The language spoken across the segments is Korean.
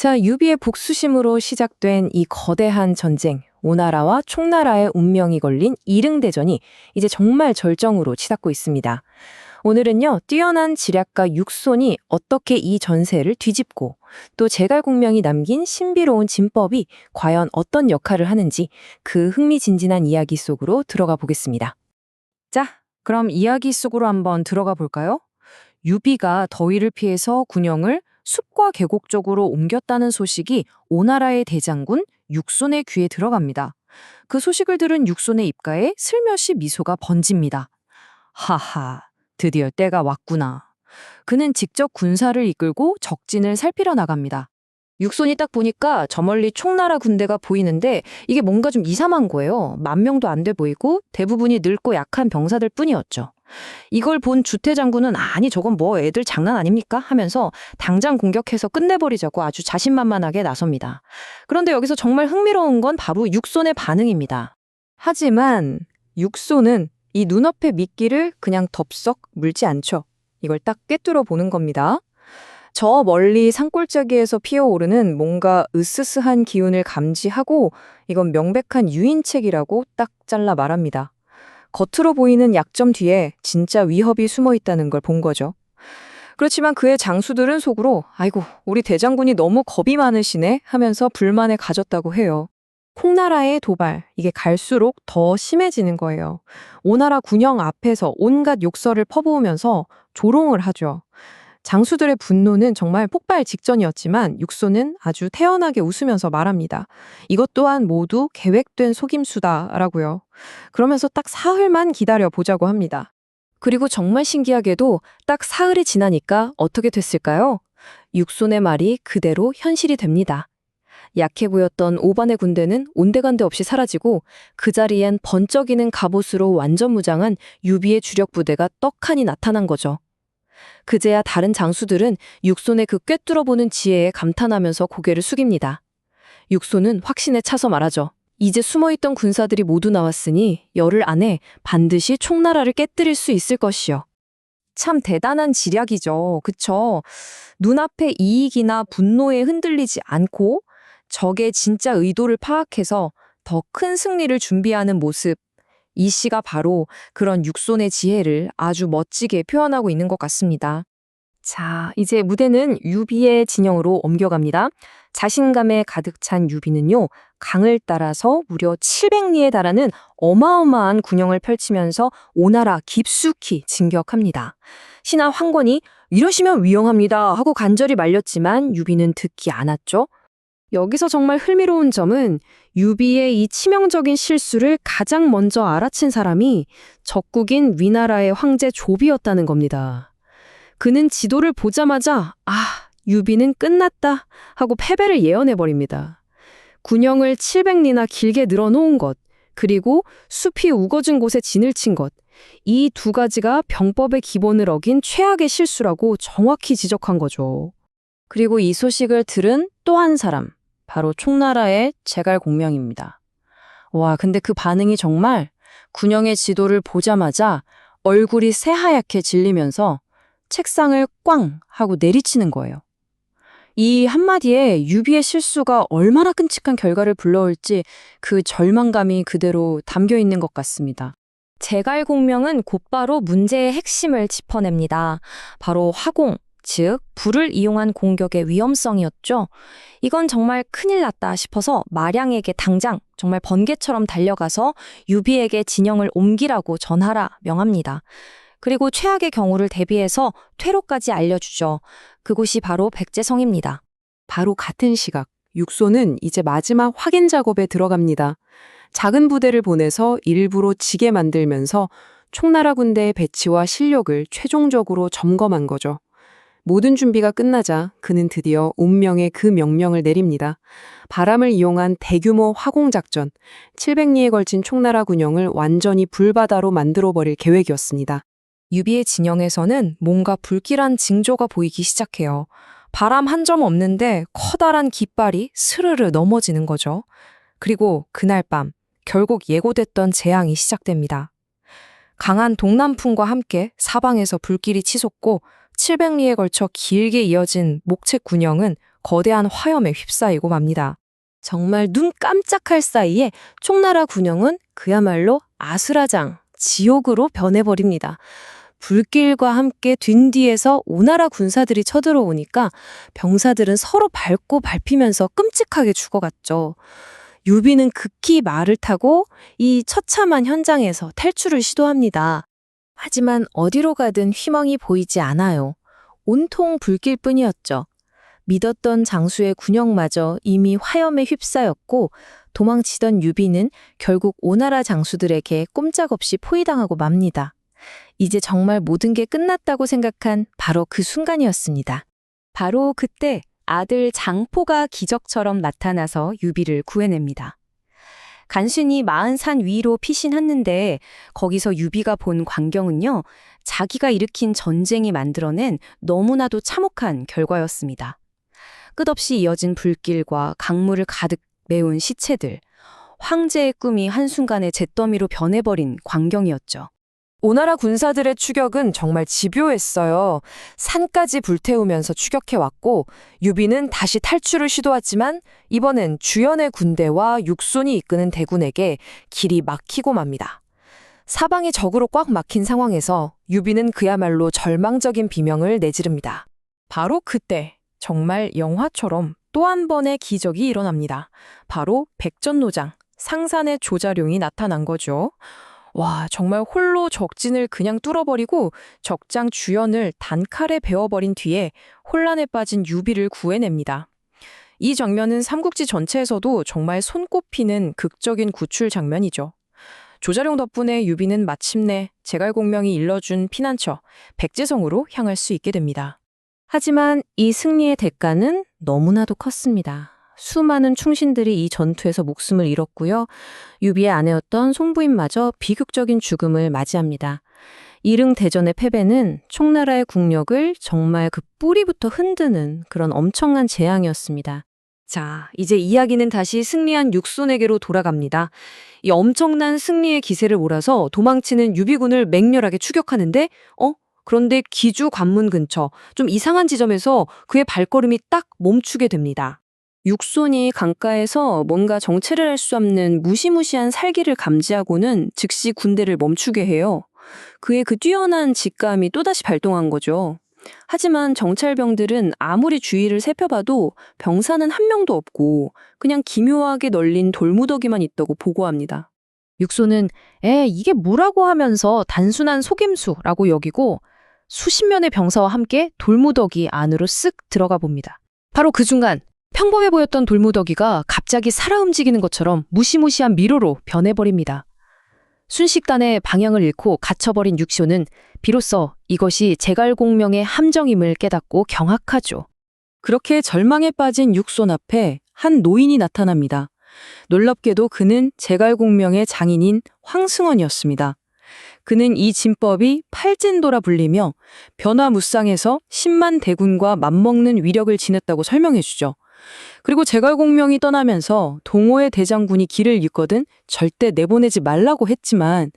자, 유비의 복수심으로 시작된 이 거대한 전쟁, 오나라와 총나라의 운명이 걸린 이릉대전이 이제 정말 절정으로 치닫고 있습니다. 오늘은요, 뛰어난 지략가 육손이 어떻게 이 전세를 뒤집고 또 제갈공명이 남긴 신비로운 진법이 과연 어떤 역할을 하는지 그 흥미진진한 이야기 속으로 들어가 보겠습니다. 자, 그럼 이야기 속으로 한번 들어가 볼까요? 유비가 더위를 피해서 군영을 숲과 계곡 쪽으로 옮겼다는 소식이 오나라의 대장군 육손의 귀에 들어갑니다. 그 소식을 들은 육손의 입가에 슬며시 미소가 번집니다. 하하, 드디어 때가 왔구나. 그는 직접 군사를 이끌고 적진을 살피러 나갑니다. 육손이 딱 보니까 저 멀리 총나라 군대가 보이는데 이게 뭔가 좀 이상한 거예요. 만 명도 안 돼 보이고 대부분이 늙고 약한 병사들 뿐이었죠. 이걸 본 주태 장군은 아니 저건 뭐 애들 장난 아닙니까? 하면서 당장 공격해서 끝내버리자고 아주 자신만만하게 나섭니다. 그런데 여기서 정말 흥미로운 건 바로 육손의 반응입니다. 하지만 육손은 이 눈앞의 미끼를 그냥 덥석 물지 않죠. 이걸 딱 꿰뚫어 보는 겁니다. 저 멀리 산골짜기에서 피어오르는 뭔가 으스스한 기운을 감지하고 이건 명백한 유인책이라고 딱 잘라 말합니다. 겉으로 보이는 약점 뒤에 진짜 위협이 숨어 있다는 걸 본 거죠. 그렇지만 그의 장수들은 속으로 아이고 우리 대장군이 너무 겁이 많으시네 하면서 불만에 가졌다고 해요. 콩나라의 도발 이게 갈수록 더 심해지는 거예요. 오나라 군영 앞에서 온갖 욕설을 퍼부으면서 조롱을 하죠. 장수들의 분노는 정말 폭발 직전이었지만 육소는 아주 태연하게 웃으면서 말합니다. 이것 또한 모두 계획된 속임수다라고요. 그러면서 딱 사흘만 기다려 보자고 합니다. 그리고 정말 신기하게도 딱 사흘이 지나니까 어떻게 됐을까요? 육손의 말이 그대로 현실이 됩니다. 약해 보였던 오반의 군대는 온데간데 없이 사라지고 그 자리엔 번쩍이는 갑옷으로 완전 무장한 유비의 주력 부대가 떡하니 나타난 거죠. 그제야 다른 장수들은 육손의 그 꿰뚫어보는 지혜에 감탄하면서 고개를 숙입니다. 육손은 확신에 차서 말하죠. 이제 숨어있던 군사들이 모두 나왔으니 열흘 안에 반드시 총나라를 깨뜨릴 수 있을 것이요. 참 대단한 지략이죠. 그쵸? 눈앞의 이익이나 분노에 흔들리지 않고 적의 진짜 의도를 파악해서 더 큰 승리를 준비하는 모습. 이 시가 바로 그런 육손의 지혜를 아주 멋지게 표현하고 있는 것 같습니다. 자, 이제 무대는 유비의 진영으로 옮겨갑니다. 자신감에 가득 찬 유비는요, 강을 따라서 무려 700리에 달하는 어마어마한 군영을 펼치면서 오나라 깊숙이 진격합니다. 신하 황건이 이러시면 위험합니다 하고 간절히 말렸지만 유비는 듣기 않았죠. 여기서 정말 흥미로운 점은 유비의 이 치명적인 실수를 가장 먼저 알아챈 사람이 적국인 위나라의 황제 조비였다는 겁니다. 그는 지도를 보자마자 아, 유비는 끝났다 하고 패배를 예언해버립니다. 군영을 700리나 길게 늘어놓은 것, 그리고 숲이 우거진 곳에 진을 친 것, 이 두 가지가 병법의 기본을 어긴 최악의 실수라고 정확히 지적한 거죠. 그리고 이 소식을 들은 또 한 사람, 바로 총나라의 제갈공명입니다. 와, 근데 그 반응이 정말 군영의 지도를 보자마자 얼굴이 새하얗게 질리면서 책상을 꽝 하고 내리치는 거예요. 이 한마디에 유비의 실수가 얼마나 끔찍한 결과를 불러올지 그 절망감이 그대로 담겨 있는 것 같습니다. 제갈공명은 곧바로 문제의 핵심을 짚어냅니다. 바로 화공, 즉 불을 이용한 공격의 위험성이었죠. 이건 정말 큰일 났다 싶어서 마량에게 당장 정말 번개처럼 달려가서 유비에게 진영을 옮기라고 전하라 명합니다. 그리고 최악의 경우를 대비해서 퇴로까지 알려주죠. 그곳이 바로 백제성입니다. 바로 같은 시각, 육소는 이제 마지막 확인 작업에 들어갑니다. 작은 부대를 보내서 일부러 지게 만들면서 총나라 군대의 배치와 실력을 최종적으로 점검한 거죠. 모든 준비가 끝나자 그는 드디어 운명의 그 명령을 내립니다. 바람을 이용한 대규모 화공작전, 700리에 걸친 총나라 군영을 완전히 불바다로 만들어버릴 계획이었습니다. 유비의 진영에서는 뭔가 불길한 징조가 보이기 시작해요. 바람 한 점 없는데 커다란 깃발이 스르르 넘어지는 거죠. 그리고 그날 밤 결국 예고됐던 재앙이 시작됩니다. 강한 동남풍과 함께 사방에서 불길이 치솟고 700리에 걸쳐 길게 이어진 목책 군영은 거대한 화염에 휩싸이고 맙니다. 정말 눈 깜짝할 사이에 총나라 군영은 그야말로 아수라장, 지옥으로 변해버립니다. 불길과 함께 뒷뒤에서 오나라 군사들이 쳐들어오니까 병사들은 서로 밟고 밟히면서 끔찍하게 죽어갔죠. 유비는 급히 말을 타고 이 처참한 현장에서 탈출을 시도합니다. 하지만 어디로 가든 희망이 보이지 않아요. 온통 불길 뿐이었죠. 믿었던 장수의 군영마저 이미 화염에 휩싸였고 도망치던 유비는 결국 오나라 장수들에게 꼼짝없이 포위당하고 맙니다. 이제 정말 모든 게 끝났다고 생각한 바로 그 순간이었습니다. 바로 그때 아들 장포가 기적처럼 나타나서 유비를 구해냅니다. 간신히 마흔 산 위로 피신했는데 거기서 유비가 본 광경은요, 자기가 일으킨 전쟁이 만들어낸 너무나도 참혹한 결과였습니다. 끝없이 이어진 불길과 강물을 가득 메운 시체들, 황제의 꿈이 한순간에 잿더미로 변해버린 광경이었죠. 오나라 군사들의 추격은 정말 집요했어요. 산까지 불태우면서 추격해왔고 유비는 다시 탈출을 시도했지만 이번엔 주연의 군대와 육손이 이끄는 대군에게 길이 막히고 맙니다. 사방이 적으로 꽉 막힌 상황에서 유비는 그야말로 절망적인 비명을 내지릅니다. 바로 그때 정말 영화처럼 또 한 번의 기적이 일어납니다. 바로 백전노장, 상산의 조자룡이 나타난 거죠. 와, 정말 홀로 적진을 그냥 뚫어버리고 적장 주연을 단칼에 베어버린 뒤에 혼란에 빠진 유비를 구해냅니다. 이 장면은 삼국지 전체에서도 정말 손꼽히는 극적인 구출 장면이죠. 조자룡 덕분에 유비는 마침내 제갈공명이 일러준 피난처 백제성으로 향할 수 있게 됩니다. 하지만 이 승리의 대가는 너무나도 컸습니다. 수많은 충신들이 이 전투에서 목숨을 잃었고요. 유비의 아내였던 송부인마저 비극적인 죽음을 맞이합니다. 이릉 대전의 패배는 총나라의 국력을 정말 그 뿌리부터 흔드는 그런 엄청난 재앙이었습니다. 자, 이제 이야기는 다시 승리한 육손에게로 돌아갑니다. 이 엄청난 승리의 기세를 몰아서 도망치는 유비군을 맹렬하게 추격하는데, 어? 그런데 기주 관문 근처 좀 이상한 지점에서 그의 발걸음이 딱 멈추게 됩니다. 육손이 강가에서 뭔가 정체를 할 수 없는 무시무시한 살기를 감지하고는 즉시 군대를 멈추게 해요. 그의 그 뛰어난 직감이 또다시 발동한 거죠. 하지만 정찰병들은 아무리 주위를 살펴봐도 병사는 한 명도 없고 그냥 기묘하게 널린 돌무더기만 있다고 보고합니다. 육소는 에 이게 뭐라고 하면서 단순한 속임수라고 여기고 수십 명의 병사와 함께 돌무더기 안으로 쓱 들어가 봅니다. 바로 그 순간 평범해 보였던 돌무더기가 갑자기 살아 움직이는 것처럼 무시무시한 미로로 변해버립니다. 순식간에 방향을 잃고 갇혀버린 육쇼는 비로소 이것이 제갈공명의 함정임을 깨닫고 경악하죠. 그렇게 절망에 빠진 육손 앞에 한 노인이 나타납니다. 놀랍게도 그는 제갈공명의 장인인 황승원이었습니다. 그는 이 진법이 팔진도라 불리며 변화무쌍해서 10만 대군과 맞먹는 위력을 지녔다고 설명해주죠. 그리고 제갈공명이 떠나면서 동호의 대장군이 길을 잃거든 절대 내보내지 말라고 했지만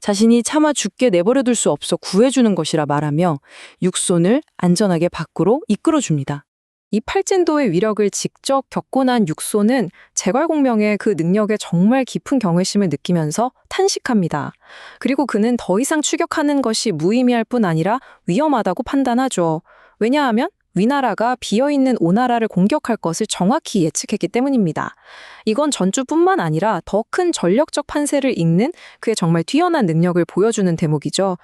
자신이 차마 죽게 내버려둘 수 없어 구해주는 것이라 말하며 육손을 안전하게 밖으로 이끌어줍니다. 이 팔진도의 위력을 직접 겪고 난 육손은 제갈공명의 그 능력에 정말 깊은 경외심을 느끼면서 탄식합니다. 그리고 그는 더 이상 추격하는 것이 무의미할 뿐 아니라 위험하다고 판단하죠. 왜냐하면 위나라가 비어있는 오나라를 공격할 것을 정확히 예측했기 때문입니다. 이건 전투뿐만 아니라 더 큰 전력적 판세를 읽는 그의 정말 뛰어난 능력을 보여주는 대목이죠.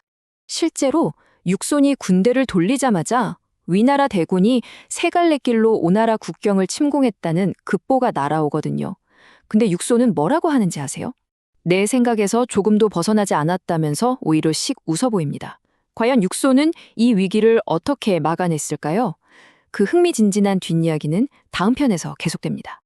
실제로 육손이 군대를 돌리자마자 위나라 대군이 세 갈래 길로 오나라 국경을 침공했다는 급보가 날아오거든요. 근데 육손은 뭐라고 하는지 아세요? 내 생각에서 조금도 벗어나지 않았다면서 오히려 씩 웃어 보입니다. 과연 육손은 이 위기를 어떻게 막아냈을까요? 그 흥미진진한 뒷이야기는 다음 편에서 계속됩니다.